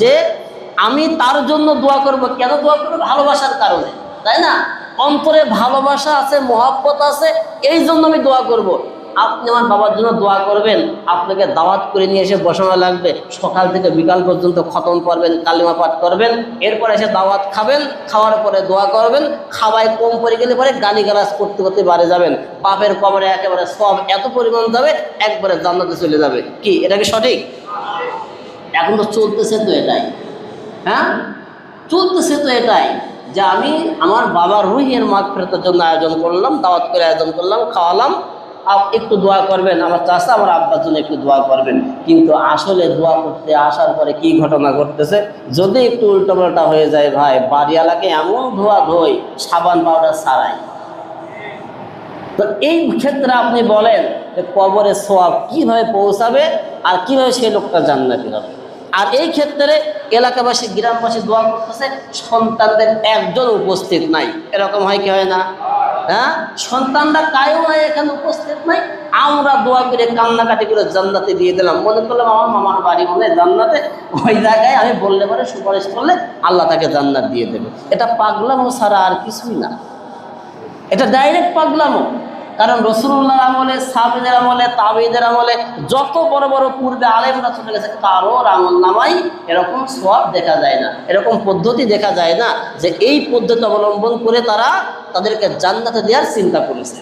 যে আমি তার জন্য দোয়া করব। কেন দোয়া করব? ভালোবাসার কারণে। তাই না? অন্তরে ভালোবাসা আছে, মহাব্বত আছে, এই জন্য আমি দোয়া করব। আপনি আমার বাবার জন্য দোয়া করবেন। আপনাকে দাওয়াত করে নিয়ে এসে বসানো লাগবে। সকাল থেকে বিকাল পর্যন্ত খতম করবেন, কালিমা পাঠ করবেন। এরপর এসে দাওয়াত খাবেন, খাওয়ার পরে দোয়া করবেন। খাওয়ায় কম পড়ে গেলে পরে গালি গালাজ করতে করতে বাড়ে যাবেন। পাপের কবরে একেবারে সব এত পরিমাণ যাবে, একবারে জান্নাতে চলে যাবে। কি? এটা কি সঠিক? এখন তো চলতেছে তো এটাই। হ্যাঁ? চলতেছে তো এটাই যে আমি আমার বাবার রুহের মাগ ফেরতের জন্য আয়োজন করলাম, দাওয়াত করে আয়োজন করলাম, খাওয়ালাম। আপ একটু দোয়া করবেন, আমার চাষা আমার আব্বার জন্য একটু দোয়া করবেন। কিন্তু আসলে দোয়া করতে আসার পরে কি ঘটনা ঘটতেছে? যদি একটু উল্টোপাল্টা হয়ে যায় ভাই, বাড়িওয়ালাকে এমন ধোয়া ধোয় সাবান পাউডার ছাড়াই। তো এই ক্ষেত্রে আপনি বলেন যে কবরে সোয়াব কীভাবে পৌঁছাবে আর কীভাবে সেই লোকটা জান্নাতি হবে আর এই ক্ষেত্রে এলাকাবাসী, গ্রামবাসী দোয়া করতেছে, সন্তানদের একজন উপস্থিত নাই। এরকম হয় কি হয় না? হ্যাঁ? সন্তানরা কায়ও নাই এখানে উপস্থিত নাই। আমরা দোয়া করে কান্নাকাটি করে জান্নাতে দিয়ে দিলাম। মনে করলাম আমার মামার বাড়ি মনে জান্নাতে। ওই জায়গায় আমি বললে পরে সুপারিশ করলে আল্লাহ তাকে জান্নাত দিয়ে দেবে। এটা পাগলামো ছাড়া আর কিছুই না। এটা ডাইরেক্ট পাগলামো। কারণ রসুল্লাহ আমলে সাবিদের আমলে তাবিদের আমলে যত বড় বড় পূর্বে আলেমরা চলে গেছে কারোর আমল নামাই এরকম সব দেখা যায় না, এরকম পদ্ধতি দেখা যায় না যে এই পদ্ধতি অবলম্বন করে তারা তাদেরকে জান্নাতে দেওয়ার চিন্তা করেছে।